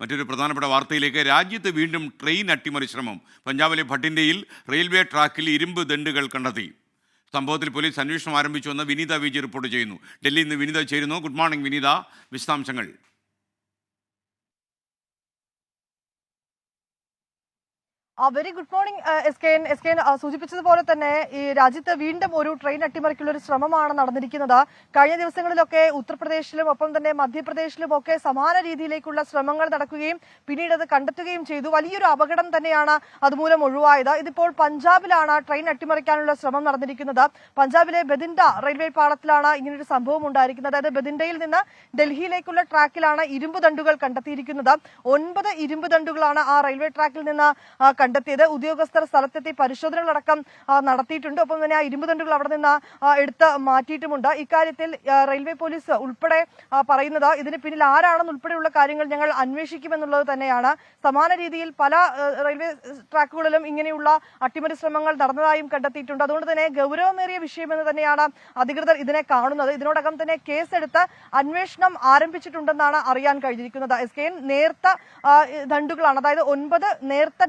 മറ്റൊരു പ്രധാനപ്പെട്ട വാർത്തയിലേക്ക് രാജ്യത്ത് വീണ്ടും ട്രെയിൻ അട്ടിമറി ശ്രമം പഞ്ചാബിലെ ഭട്ടിൻഡയിൽ റെയിൽവേ ട്രാക്കിൽ ഇരുമ്പ് ദണ്ടുകൾ കണ്ടെത്തി. സംഭവത്തിൽ പോലീസ് അന്വേഷണം ആരംഭിച്ചുവെന്ന് വിനീത വിജി റിപ്പോർട്ട് ചെയ്യുന്നു. ഡൽഹിയിൽ നിന്ന് വിനീത ചേരുന്നു. Good morning Vineetha. വിശദാംശങ്ങൾ. Very good morning S K N S K N സൂചിപ്പിച്ചതുപോലെ തന്നെ ഈ രാജ്യത്ത് വീണ്ടും ഒരു ട്രെയിൻ അട്ടിമറിക്കുള്ള ഒരു ശ്രമമാണ് നടന്നിരിക്കുന്നത്. കഴിഞ്ഞ ദിവസങ്ങളിലൊക്കെ ഉത്തർപ്രദേശിലും ഒപ്പം തന്നെ മധ്യപ്രദേശിലും ഒക്കെ സമാന രീതിയിലേക്കുള്ള ശ്രമങ്ങൾ നടക്കുകയും പിന്നീട് അത് കണ്ടെത്തുകയും ചെയ്തു. വലിയൊരു അപകടം തന്നെയാണ് അതുമൂലം ഒഴിവായത്. ഇതിപ്പോൾ പഞ്ചാബിലാണ് ട്രെയിൻ അട്ടിമറിക്കാനുള്ള ശ്രമം നടന്നിരിക്കുന്നത്. പഞ്ചാബിലെ ബദിൻഡ റെയിൽവേ പാളത്തിലാണ് ഇങ്ങനൊരു സംഭവം ഉണ്ടായിരിക്കുന്നത്. അതായത് ബദിൻഡയിൽ നിന്ന് ഡൽഹിയിലേക്കുള്ള ട്രാക്കിലാണ് ഇരുമ്പ് ദണ്ടുകൾ കണ്ടെത്തിയിരിക്കുന്നത്. ഒൻപത് ഇരുമ്പ് ദണ്ടുകളാണ് ആ റെയിൽവേ ട്രാക്കിൽ നിന്ന് കണ്ടെത്തിയത്. ഉദ്യോഗസ്ഥർ സ്ഥലത്തെത്തി പരിശോധനകളടക്കം നടത്തിയിട്ടുണ്ട്. ഒപ്പം തന്നെ ആ ഇരുമ്പ് ദണ്ടുകൾ അവിടെ നിന്ന് എടുത്ത് മാറ്റിയിട്ടുമുണ്ട്. ഇക്കാര്യത്തിൽ റെയിൽവേ പോലീസ് ഉൾപ്പെടെ പറയുന്നത് ഇതിന് പിന്നിൽ ആരാണെന്ന് ഉൾപ്പെടെയുള്ള കാര്യങ്ങൾ ഞങ്ങൾ അന്വേഷിക്കുമെന്നുള്ളത് തന്നെയാണ്. സമാന രീതിയിൽ പല റെയിൽവേ ട്രാക്കുകളിലും ഇങ്ങനെയുള്ള അട്ടിമറി ശ്രമങ്ങൾ നടന്നതായും കണ്ടെത്തിയിട്ടുണ്ട്. അതുകൊണ്ട് തന്നെ ഗൗരവമേറിയ വിഷയമെന്ന് തന്നെയാണ് അധികൃതർ ഇതിനെ കാണുന്നത്. ഇതിനോടകം തന്നെ കേസെടുത്ത് അന്വേഷണം ആരംഭിച്ചിട്ടുണ്ടെന്നാണ് അറിയാൻ കഴിഞ്ഞിരിക്കുന്നത്. എസ് കെ നേർത്ത ദണ്ടുകളാണ്. അതായത് ഒൻപത് നേർത്ത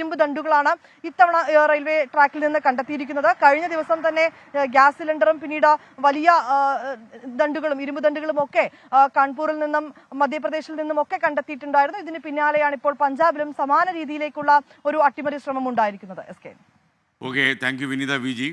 ഇരുമ്പ് ദണ്ടുകളാണ് ഇത്തവണ റെയിൽവേ ട്രാക്കിൽ നിന്ന് കണ്ടെത്തിയിരിക്കുന്നത്. കഴിഞ്ഞ ദിവസം തന്നെ ഗ്യാസ് സിലിണ്ടറും പിന്നീട് വലിയ ദണ്ടുകളും ഇരുമ്പ് ദണ്ടുകളും ഒക്കെ കാൺപൂരിൽ നിന്നും മധ്യപ്രദേശിൽ നിന്നും ഒക്കെ കണ്ടെത്തിയിട്ടുണ്ടായിരുന്നു. ഇതിന് പിന്നാലെയാണ് ഇപ്പോൾ പഞ്ചാബിലും സമാന രീതിയിലേക്കുള്ള ഒരു അട്ടിമറി ശ്രമം ഉണ്ടായിരിക്കുന്നത്. S K. Okay thank you Vineetha V G